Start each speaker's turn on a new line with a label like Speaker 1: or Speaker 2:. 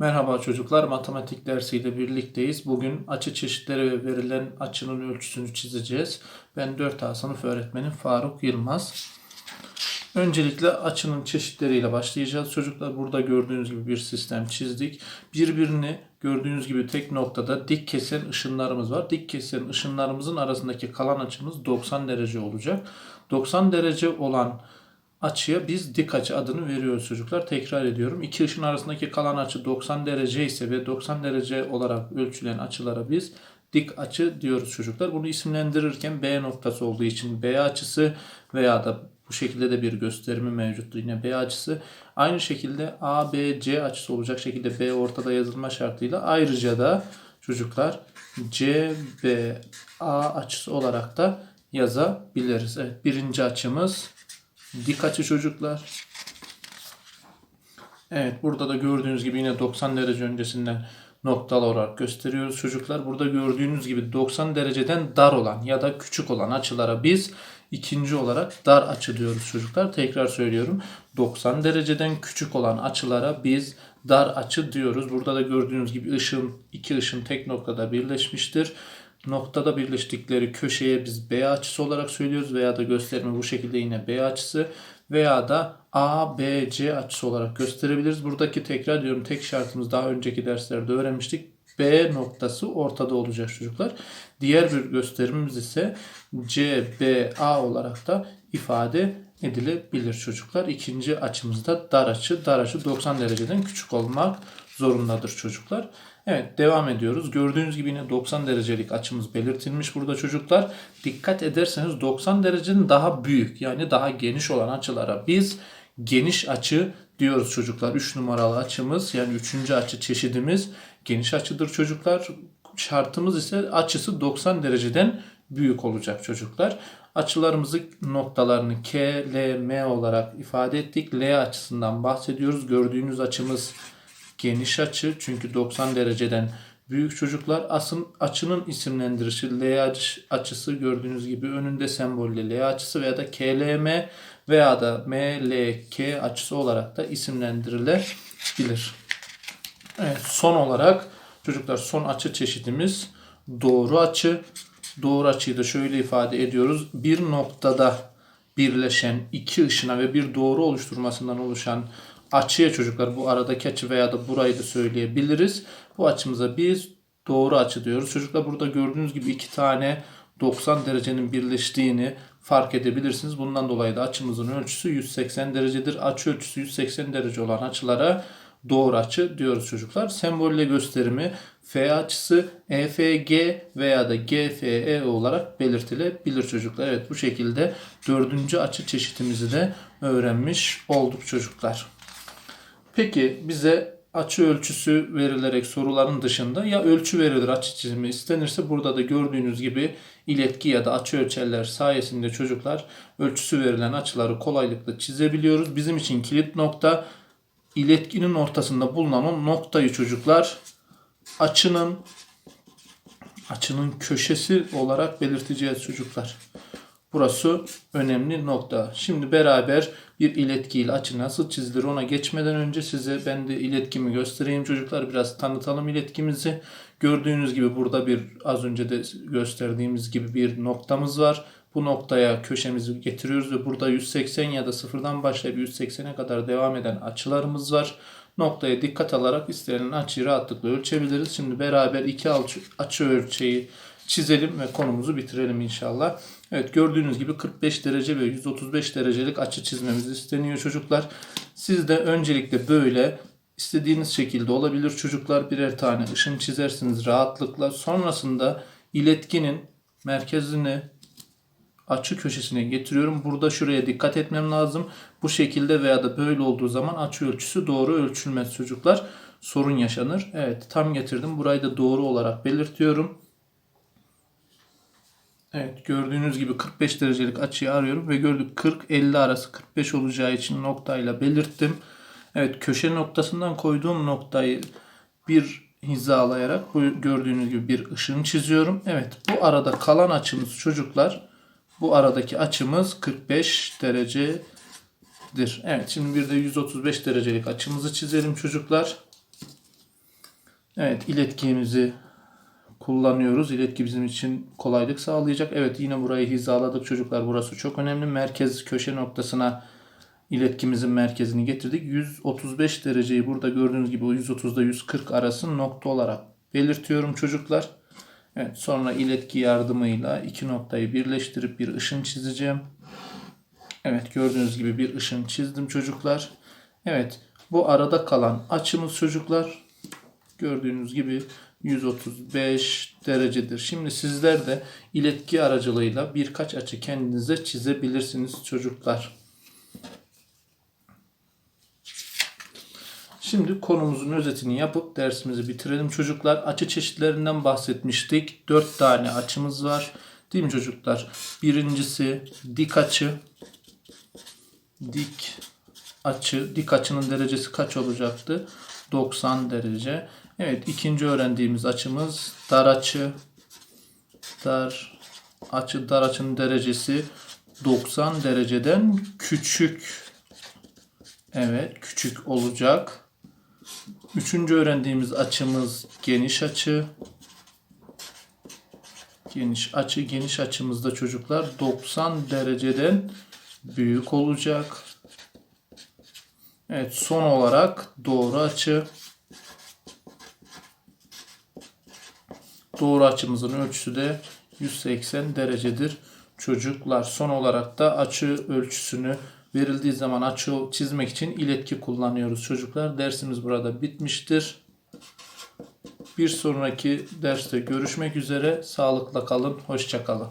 Speaker 1: Merhaba çocuklar, matematik dersiyle birlikteyiz. Bugün açı çeşitleri ve verilen açının ölçüsünü çizeceğiz. Ben 4A sınıf öğretmeni Faruk Yılmaz. Öncelikle açının çeşitleriyle başlayacağız. Çocuklar burada gördüğünüz gibi bir sistem çizdik. Birbirini gördüğünüz gibi tek noktada dik kesen ışınlarımız var. Dik kesen ışınlarımızın arasındaki kalan açımız 90 derece olacak. 90 derece olan açıya biz dik açı adını veriyoruz çocuklar. Tekrar ediyorum. İki ışın arasındaki kalan açı 90 derece ise ve 90 derece olarak ölçülen açılara biz dik açı diyoruz çocuklar. Bunu isimlendirirken B noktası olduğu için B açısı veya da bu şekilde de bir gösterimi mevcuttur. Yine B açısı. Aynı şekilde A, B, C açısı olacak şekilde B ortada yazılma şartıyla ayrıca da çocuklar C, B, A açısı olarak da yazabiliriz. Evet, birinci açımız dik açı çocuklar. Evet burada da gördüğünüz gibi yine 90 derece öncesinden noktalı olarak gösteriyoruz çocuklar. Burada gördüğünüz gibi 90 dereceden dar olan ya da küçük olan açılara biz ikinci olarak dar açı diyoruz çocuklar. Tekrar söylüyorum. 90 dereceden küçük olan açılara biz dar açı diyoruz. Burada da gördüğünüz gibi ışın, iki ışın tek noktada birleşmiştir. Noktada birleştikleri köşeye biz B açısı olarak söylüyoruz veya da gösterimi bu şekilde yine B açısı veya da A, B, C açısı olarak gösterebiliriz. Buradaki tekrar diyorum tek şartımız daha önceki derslerde öğrenmiştik. B noktası ortada olacak çocuklar. Diğer bir gösterimimiz ise C, B, A olarak da ifade edilebilir çocuklar. İkinci açımızda dar açı. Dar açı 90 dereceden küçük olmak zorundadır çocuklar. Evet devam ediyoruz. Gördüğünüz gibi yine 90 derecelik açımız belirtilmiş burada çocuklar. Dikkat ederseniz 90 derecenin daha büyük yani daha geniş olan açılara biz geniş açı diyoruz çocuklar. 3 numaralı açımız yani 3. açı çeşidimiz geniş açıdır çocuklar. Şartımız ise açısı 90 dereceden büyük olacak çocuklar. Açılarımızı noktalarını K, L, M olarak ifade ettik. L açısından bahsediyoruz. Gördüğünüz açımız geniş açı çünkü 90 dereceden büyük çocuklar asın açının isimlendirişi L açısı gördüğünüz gibi önünde sembolle L açısı veya da KLM veya da MLK açısı olarak da isimlendirilebilir. Evet, son olarak çocuklar son açı çeşidimiz doğru açı. Doğru açıyı da şöyle ifade ediyoruz. Bir noktada birleşen iki ışına ve bir doğru oluşturmasından oluşan açıya çocuklar bu aradaki açı veya da burayı da söyleyebiliriz. Bu açımıza biz doğru açı diyoruz. Çocuklar burada gördüğünüz gibi iki tane 90 derecenin birleştiğini fark edebilirsiniz. Bundan dolayı da açımızın ölçüsü 180 derecedir. Açı ölçüsü 180 derece olan açılara doğru açı diyoruz çocuklar. Sembolle gösterimi F açısı EFG veya da GFE olarak belirtilebilir çocuklar. Evet bu şekilde dördüncü açı çeşitimizi de öğrenmiş olduk çocuklar. Peki bize açı ölçüsü verilerek soruların dışında ya ölçü verilir açı çizimi istenirse burada da gördüğünüz gibi iletki ya da açı ölçerler sayesinde çocuklar ölçüsü verilen açıları kolaylıkla çizebiliyoruz. Bizim için kilit nokta iletkinin ortasında bulunan o noktayı çocuklar açının açının köşesi olarak belirteceğiz çocuklar. Burası önemli nokta. Şimdi beraber bir iletkiyle açı nasıl çizilir ona geçmeden önce size ben de iletkimi göstereyim çocuklar. Biraz tanıtalım iletkimizi. Gördüğünüz gibi burada bir az önce de gösterdiğimiz gibi bir noktamız var. Bu noktaya köşemizi getiriyoruz ve burada 180 ya da sıfırdan başlayıp 180'e kadar devam eden açılarımız var. Noktaya dikkat alarak istenilen açıyı rahatlıkla ölçebiliriz. Şimdi beraber iki açı ölçeği çizelim ve konumuzu bitirelim inşallah. Evet gördüğünüz gibi 45 derece ve 135 derecelik açı çizmemiz isteniyor çocuklar. Siz de öncelikle böyle istediğiniz şekilde olabilir çocuklar birer tane ışın çizersiniz rahatlıkla. Sonrasında iletkinin merkezini açı köşesine getiriyorum. Burada şuraya dikkat etmem lazım. Bu şekilde veya da böyle olduğu zaman açı ölçüsü doğru ölçülmez çocuklar. Sorun yaşanır. Evet tam getirdim. Burayı da doğru olarak belirtiyorum. Evet gördüğünüz gibi 45 derecelik açıyı arıyorum ve gördük 40-50 arası 45 olacağı için noktayla belirttim. Evet köşe noktasından koyduğum noktayı bir hizalayarak bu gördüğünüz gibi bir ışın çiziyorum. Evet bu arada kalan açımız çocuklar bu aradaki açımız 45 derecedir. Evet şimdi bir de 135 derecelik açımızı çizelim çocuklar. Evet iletkimizi kullanıyoruz. İletki bizim için kolaylık sağlayacak. Evet yine burayı hizaladık çocuklar. Burası çok önemli. Merkez köşe noktasına iletkimizin merkezini getirdik. 135 dereceyi burada gördüğünüz gibi o 130'da 140 arası nokta olarak belirtiyorum çocuklar. Evet sonra iletki yardımıyla iki noktayı birleştirip bir ışın çizeceğim. Evet gördüğünüz gibi bir ışın çizdim çocuklar. Evet bu arada kalan açımız çocuklar gördüğünüz gibi 135 derecedir. Şimdi sizler de iletki aracılığıyla birkaç açı kendinize çizebilirsiniz çocuklar. Şimdi konumuzun özetini yapıp dersimizi bitirelim çocuklar. Açı çeşitlerinden bahsetmiştik. 4 tane açımız var. Değil mi çocuklar? Birincisi dik açı. Dik açı. Dik açının derecesi kaç olacaktı? 90 derece. Evet ikinci öğrendiğimiz açımız dar açı. Dar açı dar açının derecesi 90 dereceden küçük. Evet küçük olacak. Üçüncü öğrendiğimiz açımız geniş açı. Geniş açı, geniş açımızda çocuklar 90 dereceden büyük olacak. Evet, son olarak doğru açı. Doğru açımızın ölçüsü de 180 derecedir. Çocuklar son olarak da açı ölçüsünü verildiği zaman açı çizmek için iletki kullanıyoruz çocuklar. Dersimiz burada bitmiştir. Bir sonraki derste görüşmek üzere. Sağlıkla kalın. Hoşça kalın.